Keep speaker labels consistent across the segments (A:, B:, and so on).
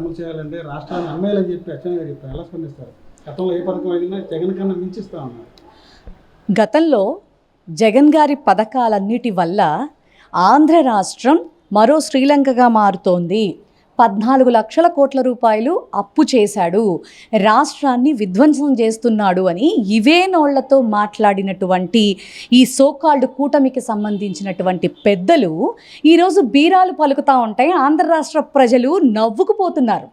A: అమలు చేయాలంటే రాష్ట్రాన్ని అమ్మేయాలని చెప్పి అచ్చెన్న చెప్పారు. ఎలా స్పందిస్తారు? గతంలో ఏ పథకం అయినా జగన్ కన్నా మించిస్తా ఉన్నారు.
B: గతంలో జగన్ గారి పథకాలన్నిటి వల్ల ఆంధ్ర రాష్ట్రం మరో శ్రీలంకగా మారుతోంది. పద్నాలుగు లక్షల కోట్ల రూపాయలు అప్పు చేశాడు. రాష్ట్రాన్ని విధ్వంసం చేస్తున్నాడు అని ఇవే నోళ్ళతో మాట్లాడినటువంటి ఈ సోకాల్డ్ కూటమికి సంబంధించినటువంటి పెద్దలు ఈరోజు బీరాలు పలుకుతూ ఉంటాయి. ఆంధ్ర రాష్ట్ర ప్రజలు నవ్వుకుపోతున్నారు.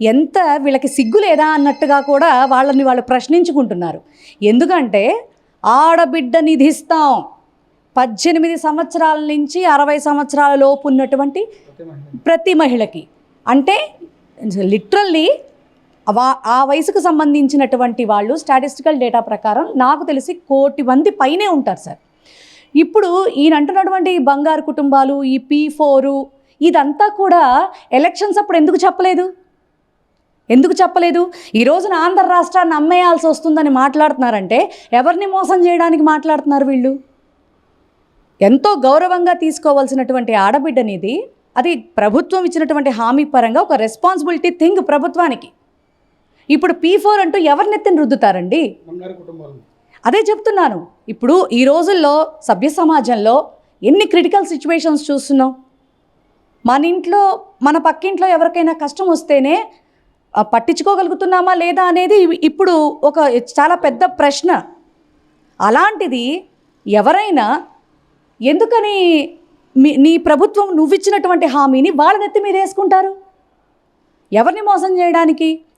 B: ఎంత వీళ్ళకి సిగ్గు లేదా అన్నట్టుగా కూడా వాళ్ళని వాళ్ళు ప్రశ్నించుకుంటున్నారు. ఎందుకంటే ఆడబిడ్డ నిధిస్తాం పద్దెనిమిది సంవత్సరాల నుంచి అరవై సంవత్సరాల లోపు ఉన్నటువంటి
A: ప్రతి
B: మహిళకి. అంటే లిటరల్లీ ఆ వయసుకు సంబంధించినటువంటి వాళ్ళు స్టాటిస్టికల్ డేటా ప్రకారం నాకు తెలిసి కోటి మంది పైనే ఉంటారు సార్. ఇప్పుడు ఈయన అంటున్నటువంటి బంగారు కుటుంబాలు ఈ పీ ఫోరు ఇదంతా కూడా ఎలక్షన్స్ అప్పుడు ఎందుకు చెప్పలేదు? ఎందుకు చెప్పలేదు? ఈ రోజున ఆంధ్ర రాష్ట్రాన్ని అమ్మేయాల్సి వస్తుందని మాట్లాడుతున్నారంటే ఎవరిని మోసం చేయడానికి మాట్లాడుతున్నారు వీళ్ళు? ఎంతో గౌరవంగా తీసుకోవాల్సినటువంటి ఆడబిడ్డనిది అది ప్రభుత్వం ఇచ్చినటువంటి హామీ పరంగా ఒక రెస్పాన్సిబిలిటీ థింగ్ ప్రభుత్వానికి. ఇప్పుడు పీ ఫోర్ అంటూ ఎవరినెత్తిన రుద్దుతారండి? అదే చెప్తున్నాను. ఇప్పుడు ఈ రోజుల్లో సభ్య సమాజంలో ఎన్ని క్రిటికల్ సిచ్యువేషన్స్ చూస్తున్నాం? మన ఇంట్లో మన పక్కింట్లో ఎవరికైనా కష్టం వస్తేనే పట్టించుకోగలుగుతున్నామా లేదా అనేది ఇప్పుడు ఒక చాలా పెద్ద ప్రశ్న. అలాంటిది ఎవరైనా ఎందుకని మీ నీ ప్రభుత్వం నువ్విచ్చినటువంటి హామీని వాళ్ళ నెత్తి మీద వేసుకుంటారు? ఎవరిని మోసం చేయడానికి?